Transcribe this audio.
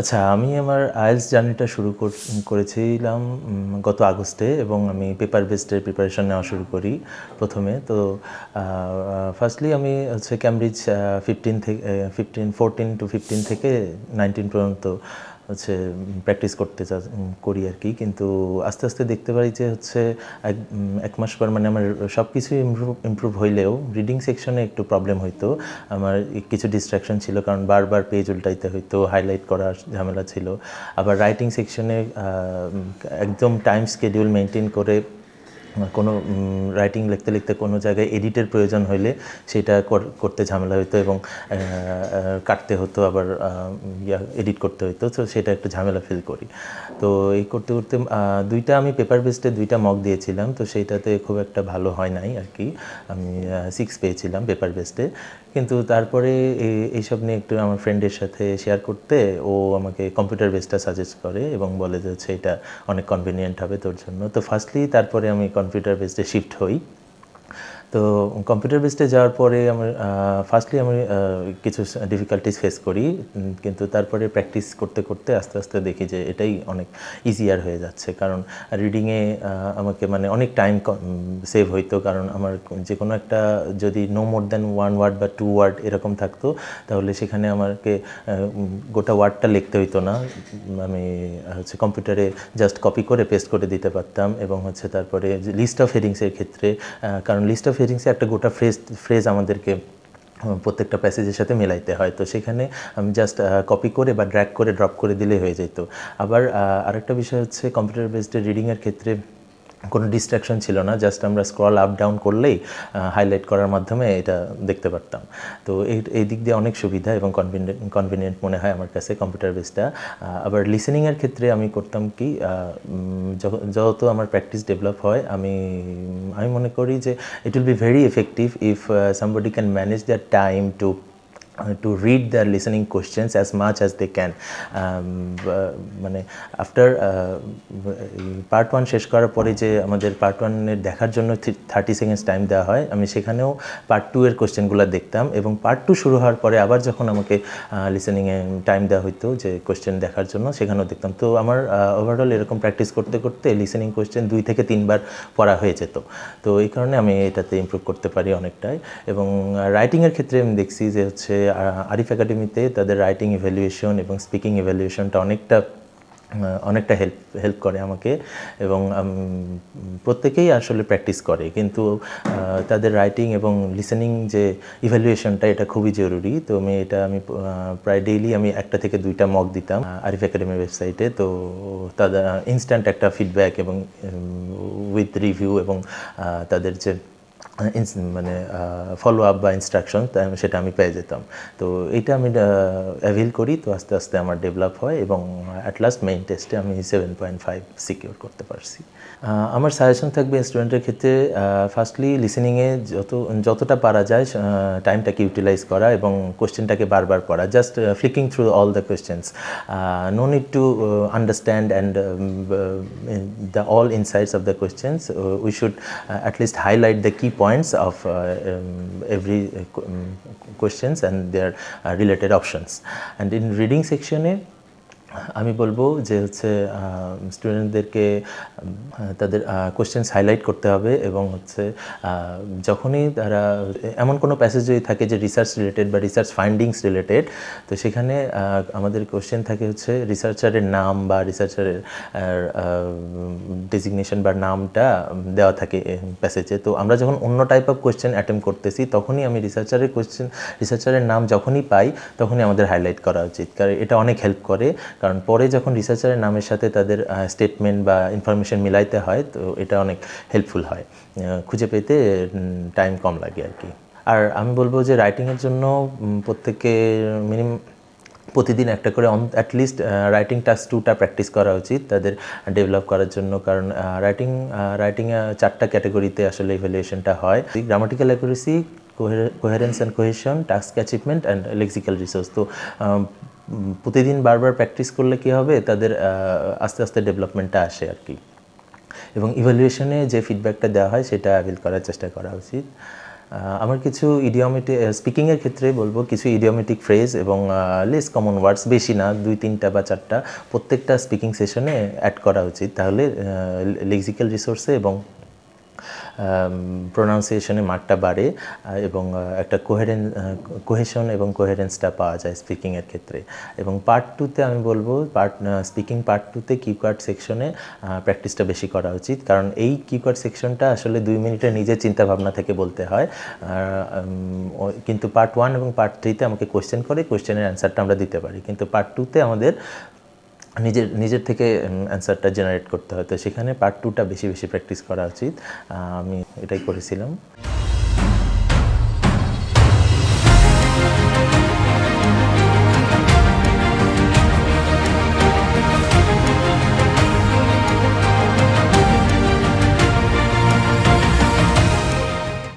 আচ্ছা আমি আমার আইএলস জার্নিটা শুরু কর- করেছিলাম গত আগস্টে এবং আমি পেপার বেসডের প্রিপারেশন নেওয়া শুরু করি প্রথমে। তো ফার্স্টলি আমি হচ্ছে ক্যামব্রিজ ফিফটিন থেকে ফিফটিন ফোরটিন টু ফিফটিন থেকে নাইনটিন পর্যন্ত হচ্ছে প্র্যাকটিস করতে চা- করি আর কি। কিন্তু আস্তে আস্তে দেখতে পারি যে হচ্ছে, এক এক মাস পর মানে আমার সব কিছুই ইমপ্রুভ ইমপ্রুভ হইলেও রিডিং সেকশনে একটু প্রবলেম হইতো। আমার কিছু ডিস্ট্রাকশন ছিল, কারণ বারবার পেজ উল্টাইতে হইতো হাইলাইট করার ঝামেলা ছিল। আবার রাইটিং সেকশনে একদম টাইম স্কেডিউল মেনটেন করে কোনো রাইটিং লিখতে লিখতে কোনো জায়গায় এডিটের প্রয়োজন হইলে সেটা কর- করতে ঝামেলা হতো এবং কাটতে হতো আবার ইয়া এডিট করতে হতো তো সেটা একটু ঝামেলা ফিল করি। তো এই করতে করতে দুইটা আমি পেপার বেসডে দুইটা মক দিয়েছিলাম। তো সেইটাতে খুব একটা ভালো হয় নাই আর কি। আমি সিক্স পেয়েছিলাম পেপার বেসডে কিন্তু তারপরে এই- এইসব নিয়ে একটু আমার ফ্রেন্ডের সাথে শেয়ার করতে ও আমাকে কম্পিউটার বেসটা সাজেস্ট করে এবং বলে যে, হচ্ছে এটা অনেক কনভিনিয়েন্ট হবে তোর জন্য। তো ফার্স্টলি তারপরে আমি কম্পিউটার বেসডে শিফট হই। তো কম্পিউটার বেসডে যাওয়ার পরে আমার ফার্স্টলি আমি কিছু ডিফিকাল্টিস ফেস করি কিন্তু তারপরে প্র্যাকটিস করতে করতে আস্তে আস্তে দেখি যে এটাই অনেক ইজিয়ার হয়ে যাচ্ছে। কারণ রিডিংয়ে আমাকে মানে অনেক টাইম সেভ হইতো, কারণ আমার যে কোনো একটা যদি no more than one word বা টু ওয়ার্ড এরকম থাকতো, তাহলে সেখানে আমাকে গোটা ওয়ার্ডটা লিখতে হইতো না। আমি হচ্ছে কম্পিউটারে জাস্ট কপি করে পেস্ট করে দিতে পারতাম, এবং হচ্ছে তারপরে লিস্ট অফ হেডিংসের ক্ষেত্রে কারণ লিস্ট অফ হেডিংসে একটা গোটা ফ্রেজ ফ্রেজ আমাদেরকে প্রত্যেকটা প্যাসেজের সাথে মেলাইতে হয়। তো সেখানে আমি জাস্ট কপি করে বা ড্র্যাক করে ড্রপ করে দিলে হয়ে যেত। আবার আরেকটা বিষয় হচ্ছে কম্পিউটার বেসড রিডিংয়ের ক্ষেত্রে কোনো ডিস্ট্রাকশন ছিল না জাস্ট আমরা স্ক্রল আপ ডাউন করলেই হাইলাইট করার মাধ্যমে এটা দেখতে পারতাম। তো এই দিক দিয়ে অনেক সুবিধা এবং কনভিনিয়েন্ট কনভিনিয়েন্ট মনে হয় আমার কাছে কম্পিউটার বেসটা আবার লিসেনিংয়ের ক্ষেত্রে আমি করতাম কি যত আমার প্র্যাকটিস ডেভেলপ হয়, আমি আমি মনে করি যে it will be very effective if somebody can manage their time to to read their listening questions as much as they can. Um, uh, মানে আফটার পার্ট ওয়ান শেষ করার পরে যে আমাদের পার্ট ওয়ানের দেখার জন্য থার্টি সেকেন্ডস টাইম দেওয়া হয় আমি সেখানেও পার্ট টু এর কোশ্চেনগুলো দেখতাম এবং পার্ট টু শুরু হওয়ার পরে আবার যখন আমাকে লিসেনিংয়ে টাইম দেওয়া হতো যে কোশ্চেন দেখার জন্য সেখানেও দেখতাম। তো আমার ওভারঅল এরকম প্র্যাকটিস করতে করতে লিসেনিং কোশ্চেন দুই থেকে তিনবার পড়া হয়ে যেত। তো এই কারণে আমি এটাতে ইমপ্রুভ করতে পারি অনেকটাই। এবং রাইটিংয়ের ক্ষেত্রে আমি দেখছি যে হচ্ছে আরিফ একাডেমিতে তাদের রাইটিং ইভ্যালুয়েশন এবং স্পিকিং ইভ্যালুয়েশনটা অনেকটা অনেকটা হেল্প হেল্প করে আমাকে এবং প্রত্যেকেই আসলে প্র্যাকটিস করে। কিন্তু তাদের রাইটিং এবং লিসেনিং যে ইভ্যালুয়েশনটা এটা খুবই জরুরি। তো আমি এটা আমি প্রায় ডেইলি আমি একটা থেকে দুইটা মক দিতাম আরিফ একাডেমির ওয়েবসাইটে তো তাদের ইনস্ট্যান্ট একটা ফিডব্যাক এবং উইথ রিভিউ এবং তাদের যে মানে ফলো আপ বা ইনস্ট্রাকশন সেটা আমি পেয়ে যেতাম। তো এইটা আমি অ্যাভিল করি তো আস্তে আস্তে আমার ডেভেলপ হয় এবং অ্যাট লাস্ট মেইন টেস্টে আমি সেভেন পয়েন্ট ফাইভ সিকিউর করতে পারছি। আমার সাজেশন থাকবে স্টুডেন্টের ক্ষেত্রে ফার্স্টলি লিসেনিংয়ে যত যতটা পারা যায় টাইমটাকে ইউটিলাইজ করা এবং কোশ্চেনটাকে বারবার পড়া। Just flicking through all the questions no need to understand and the all of the questions uh, we should uh, at least highlight the key points of uh, um, every uh, um, questions and their uh, related options. And in reading section এ আমি বলব যে হচ্ছে স্টুডেন্টদেরকে তাদের questions highlight করতে হবে এবং হচ্ছে যখনই তারা, এমন কোনো প্যাসেজ যদি থাকে যে রিসার্চ রিলেটেড বা রিসার্চ ফাইন্ডিংস রিলেটেড তো সেখানে আমাদের কোশ্চেন থাকে হচ্ছে রিসার্চারের নাম বা রিসার্চারের ডেজিগনেশন বা নামটা দেওয়া থাকে প্যাসেজে তো আমরা যখন অন্য টাইপ অফ কোশ্চেন অ্যাটেম্প করতেছি, তখনই আমি রিসার্চারের কোশ্চেন রিসার্চারের নাম যখনই পাই, তখনই আমাদের হাইলাইট করা উচিত। কারণ এটা অনেক হেল্প করে কারণ পরে যখন রিসার্চারের নামের সাথে তাদের স্টেটমেন্ট বা ইনফরমেশন মিলাইতে হয় তো এটা অনেক হেল্পফুল হয়। খুঁজে পেতে টাইম কম লাগে আর কি। আর আমি বলব যে রাইটিংয়ের জন্য উম, প্রত্যেকে মিনিমাম প্রতিদিন একটা করে on at least writing task টুটা প্র্যাকটিস করা উচিত তাদের ডেভেলপ করার জন্য। কারণ রাইটিং রাইটিংয়ে চারটা ক্যাটাগরিতে আসলে ইভ্যালুয়েশনটা হয়। Grammatical accuracy coherence and cohesion task achievement and lexical resource তো প্রতিদিন বারবার প্র্যাকটিস করলে কী হবে? তাদের আস্তে আস্তে ডেভেলপমেন্টটা আসে আর কি এবং ইভ্যালুয়েশনে যে ফিডব্যাকটা দেওয়া হয়, সেটা অ্যাভিল করার চেষ্টা করা উচিত। আমার কিছু ইডিওমেটিক স্পিকিংয়ের ক্ষেত্রে বলব, কিছু ইডিওমেটিক ফ্রেজ এবং লেস কমন ওয়ার্ডস বেশি না, দুই, তিনটা বা চারটা, প্রত্যেকটা স্পিকিং সেশনে অ্যাড করা উচিত। তাহলে লেক্সিক্যাল রিসোর্সে এবং প্রোনাউন্সিয়েশনে মার্কটা বাড়ে এবং একটা কোহেরেন কোহেশন এবং কোহেরেন্সটা পাওয়া যায় স্পিকিংয়ের ক্ষেত্রে। এবং পার্ট টুতে আমি বলব পার্ট স্পিকিং পার্ট টুতে কিউকার্ড সেকশনে প্র্যাকটিসটা বেশি করা উচিত। কারণ এই কিউকার্ড সেকশনটা আসলে দুই মিনিটে নিজের চিন্তা ভাবনা থেকে বলতে হয়। কিন্তু পার্ট ওয়ান এবং পার্ট থ্রিতে আমাকে কোয়েশ্চেন করে কোয়েশ্চেনের অ্যান্সারটা আমরা দিতে পারি। কিন্তু পার্ট টুতে আমাদের নিজের নিজের থেকে অ্যান্সারটা জেনারেট করতে হয়। তো সেখানে পার্ট টুটা বেশি বেশি প্র্যাকটিস করা উচিত। আমি এটাই করেছিলাম।